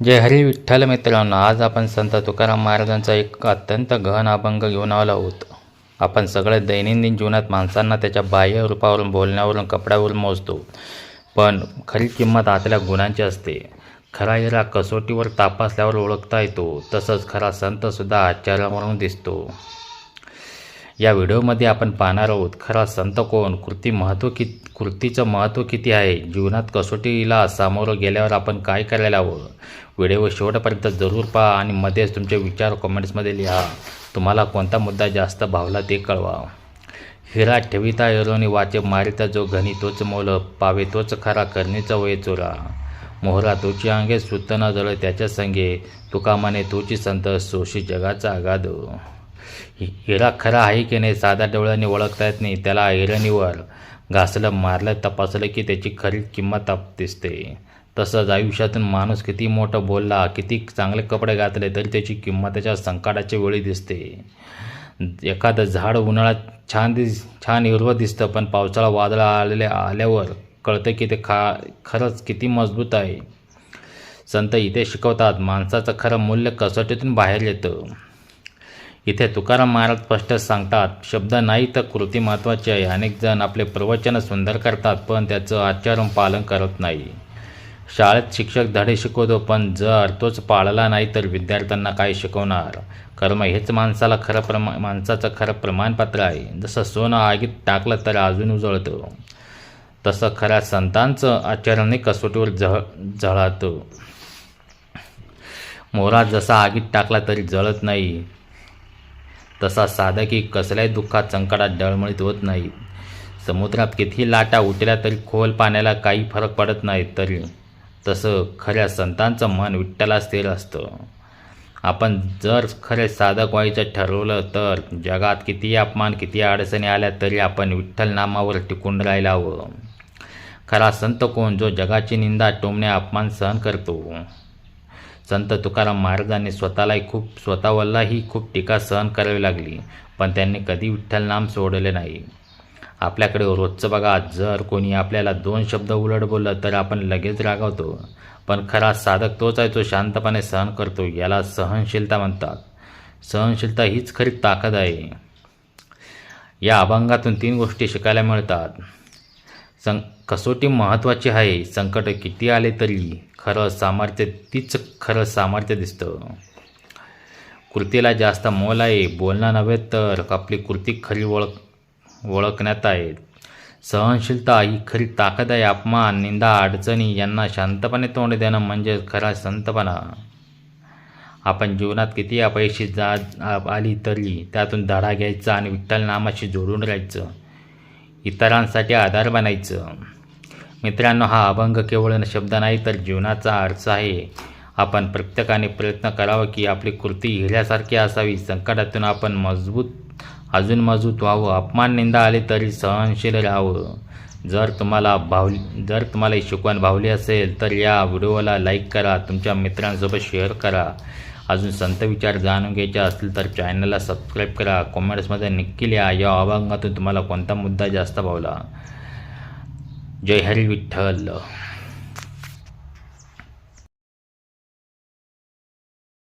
जय हरी विठ्ठल मित्रांनो आज आपण संत तुकाराम महाराजांचा एक अत्यंत गहन अभंग घेऊन आलो आहोत. आपण सगळे दैनंदिन जीवनात माणसांना त्याच्या बाह्य रूपावरून बोलण्यावरून कपड्यावरून मोजतो. पण खरी किंमत आतल्या गुणांची असते. खरा हिरा कसोटीवर तापासल्यावर ओळखता येतो. तसंच खरा संतसुद्धा आचार्यावरून दिसतो. या व्हिडिओमध्ये आपण पाहणार आहोत खरा संत कोण? कृती महत्त्व कि कृतीचं महत्त्व किती आहे? जीवनात कसोटीला सामोरं गेल्यावर आपण काय करायला हवं? व्हिडिओ शेवटपर्यंत जरूर पहा आणि मध्येच तुमचे विचार कमेंट्समध्ये लिहा. तुम्हाला कोणता मुद्दा जास्त भावला ते कळवा. हिरा ठेविता एरोनी वाचे मारिता जो घनी तोच मोल पावे तोच खरा करणीचा वय चोरा. मोहरा तुझी अंगे सुत न जळ त्याच्या संगे तुका माने तोची संत सोशी जगाचा आगाद. हिरा खरा आहे की नाही साधा डोळ्याने ओळखता येत नाही त्याला ऐरणीवर घासलं मारलं तपासलं की त्याची खरी किंमत आप दिसते. तसंच आयुष्यातून माणूस किती मोठं बोलला किती चांगले कपडे घातले तरी त्याची किंमत त्याच्या संकटाच्या वेळी दिसते. एखादं झाड उन्हाळ्यात छान दिस छान हिरवं दिसतं पण पावसाळा वादळ आलेले आल्यावर कळतं की ते खा खरंच किती मजबूत आहे. संत इथे शिकवतात माणसाचं खरं मूल्य कसोटीतून बाहेर येतं. इथे तुकाराम महाराज स्पष्ट सांगतात शब्द नाही तर कृती महत्त्वाची आहे. अनेक जण आपले प्रवचन सुंदर करतात पण त्याचं आचरण पालन करत नाही. शाळेत शिक्षक धडे शिकवतो पण जर तोच पाळला नाही तर विद्यार्थ्यांना काय शिकवणार? कर्म हेच माणसाला खरं प्रमा माणसाचं खरं प्रमाणपत्र आहे. जसं सोनं आगीत टाकलं तर अजून उजळतं. तसं खऱ्या संतांचं आचरणही कसोटीवर झळ झळातं. मोरा जसा आगीत टाकला तरी जळत नाही. तसा साधकी कसल्याही दुःखात संकटात डळमळीत होत नाही. समुद्रात किती लाटा उठल्या तरी खोल पाण्याला काही फरक पडत नाही तरी तसं खऱ्या संतांचं मन विठ्ठला स्थिर असतं. आपण जर खरे साधक व्हायचं ठरवलं तर जगात कितीही अपमान किती अडचणी आल्या तरी आपण विठ्ठल नामावर टिकून राहायला हवं. खरा संत कोण जो जगाची निंदा टोमणे अपमान सहन करतो? संत तुकाराम महाराजांनी स्वतःलाही खूप स्वतःवरलाही खूप टीका सहन करावी लागली पण त्यांनी कधी विठ्ठल नाम सोडले नाही. आपल्याकडे रोजचं बघा जर कोणी आपल्याला दोन शब्द उलट बोललं तर आपण लगेच रागावतो. पण खरा साधक तोच आहे तो शांतपणे सहन करतो याला सहनशीलता म्हणतात. सहनशीलता हीच खरी ताकद आहे. या अभंगातून तीन गोष्टी शिकायला मिळतात. सं कसोटी महत्त्वाची आहे. संकट किती आले तरी खरं सामर्थ्य तीच खरं सामर्थ्य दिसतं. कृतीला जास्त मोल आहे. बोलणं नव्हे तर आपली कृती खरी ओळख ओळखण्यात आहे. सहनशीलता ही खरी ताकद आहे. अपमान निंदा अडचणी यांना शांतपणे तोंड देणं म्हणजे खरा संतपणा. आपण जीवनात किती अपयशी जा आली तरी त्यातून धडा घ्यायचा आणि विठ्ठल नामाशी जोडून राहायचं. इतरांसाठी आधार बनायचं. मित्रांनो हा अभंग केवळ शब्द नाही तर जीवनाचा अर्थ आहे. आपण प्रत्येकाने प्रयत्न करावा की आपली कृती हिऱ्यासारखी असावी. संकटातून आपण मजबूत अजून मजबूत व्हावं. अपमान निंदा आले तरी सहनशील राहावं. जर तुम्हाला भावली जर तुम्हाला ही शिकवण भावली असेल तर या व्हिडिओला लाईक करा. तुमच्या मित्रांसोबत शेअर करा. अजून संत विचार जाणून घ्यायचे असतील तर चॅनलला सबस्क्राईब करा. कॉमेंट्समध्ये नक्की लिहा. या अभंगातून तुम्हाला कोणता मुद्दा जास्त भावला? जय हरी विठ्ठल.